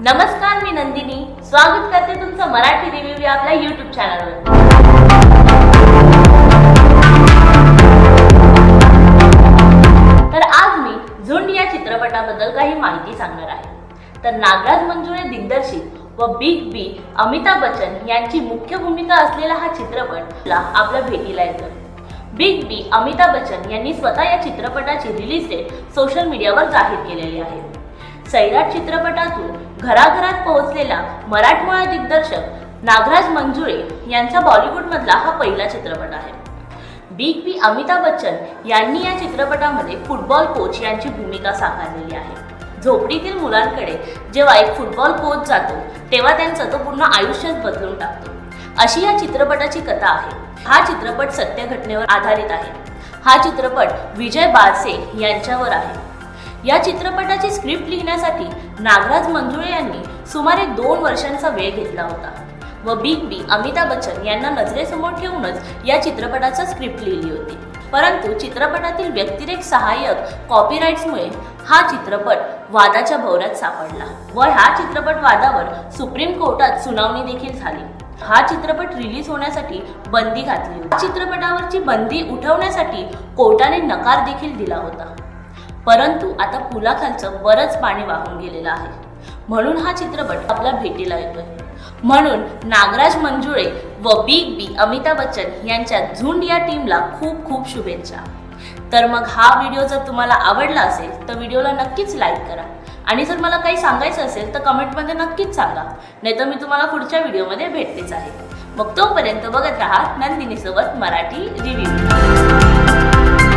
नमस्कार मी नंदिनी. स्वागत करते तुमचं मराठी रिव्ह्यू या आपल्या युट्यूब चॅनलवर तर आज मी झुंड या चित्रपटाबद्दल काही माहिती सांगणार आहे. तर नागराज मंजुळे दिग्दर्शित व बिग बी अमिताभ बच्चन यांची मुख्य भूमिका असलेला हा चित्रपट आपल्या भेटीला येतो. बिग बी अमिताभ बच्चन यांनी स्वतः या चित्रपटाची रिलीज डेट सोशल मीडियावर जाहीर केलेली आहे. सैराट चित्रपटातून घराघरात पोहोचलेला मराठमोळा दिग्दर्शक नागराज मंजुळे यांचा बॉलिवूडमधला हा पहिला चित्रपट आहे. बिग बी अमिताभ बच्चन यांनी या चित्रपटामध्ये फुटबॉल कोच यांची भूमिका साकारलेली आहे. झोपडीतील मुलांकडे जेव्हा एक फुटबॉल कोच जातो तेव्हा त्यांचं तो पूर्ण आयुष्यच बदलून टाकतो. अशी या चित्रपटाची कथा आहे. हा चित्रपट सत्य घटनेवर आधारित आहे. हा चित्रपट विजय बारसे यांच्यावर आहे. या चित्रपटाची स्क्रिप्ट लिहिण्यासाठी नागराज मंजुळे यांनी सुमारे दोन वर्षांचा वेळ घेतला होता. व बिग बी अमिताभ बच्चन यांना नजरेसमोर ठेवूनच या चित्रपटाचा स्क्रिप्ट लिहिली होती. परंतु चित्रपटातील व्यतिरेक सहाय्यक कॉपीराईट्समुळे हा चित्रपट वादाच्या भोवऱ्यात सापडला व हा चित्रपट वादावर सुप्रीम कोर्टात सुनावणी देखील झाली. हा चित्रपट रिलीज होण्यासाठी बंदी घातली चित्रपटावरची बंदी उठवण्यासाठी कोर्टाने नकार देखील दिला होता. परंतु आता पुलाखालचं बरंच पाणी वाहून गेलेलं आहे. म्हणून हा चित्रपट आपल्या भेटीला येतोय. म्हणून नागराज मंजुळे व बिग बी अमिताभ बच्चन यांच्या झुंड या टीमला खूप खूप शुभेच्छा. तर मग हा व्हिडिओ जर तुम्हाला आवडला असेल तर व्हिडिओला नक्कीच लाईक करा. आणि जर मला काही सांगायचं असेल तर कमेंटमध्ये नक्कीच सांगा. नाहीतर मी तुम्हाला पुढच्या व्हिडिओमध्ये भेटतेच आहे. मग तोपर्यंत बघत राहा नंदिनीसोबत मराठी रिव्ह्यू.